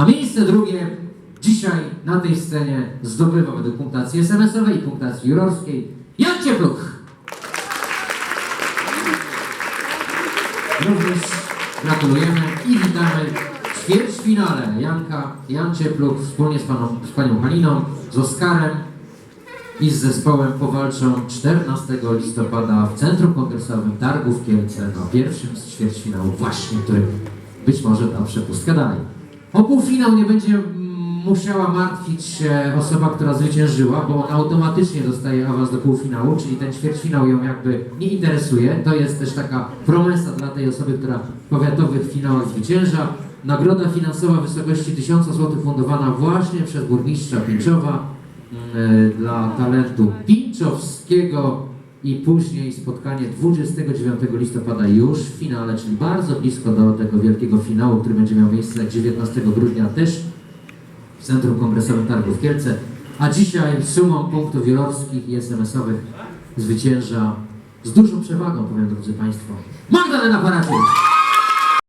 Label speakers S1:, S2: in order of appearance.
S1: A miejsce drugie dzisiaj na tej scenie zdobywa według punktacji SMS-owej i punktacji jurorskiej Jan Ciepluk. Również gratulujemy i witamy w ćwierćfinale Janka, Jan Ciepluk wspólnie z, paną, z panią Haliną, z Oskarem i z zespołem powalczą 14 listopada w Centrum Kongresowym Targów Kielce na pierwszym z ćwierćfinałów właśnie, który być może da przepustkę dalej. O półfinał nie będzie musiała martwić się osoba, która zwyciężyła, bo ona automatycznie dostaje awans do półfinału, czyli ten ćwierćfinał ją jakby nie interesuje. To jest też taka promesa dla tej osoby, która w powiatowych finałach zwycięża. Nagroda finansowa w wysokości 1000 zł fundowana właśnie przez burmistrza Pińczowa mm, dla talentu Pinczowskiego i później spotkanie 29 listopada już w finale, czyli bardzo blisko do tego wielkiego finału, który będzie miał miejsce 19 grudnia też w Centrum Kongresowym Targów Kielce. A dzisiaj sumą punktów jurorskich i SMS-owych zwycięża z dużą przewagą, powiem drodzy Państwo, Magdalena Paraciuk.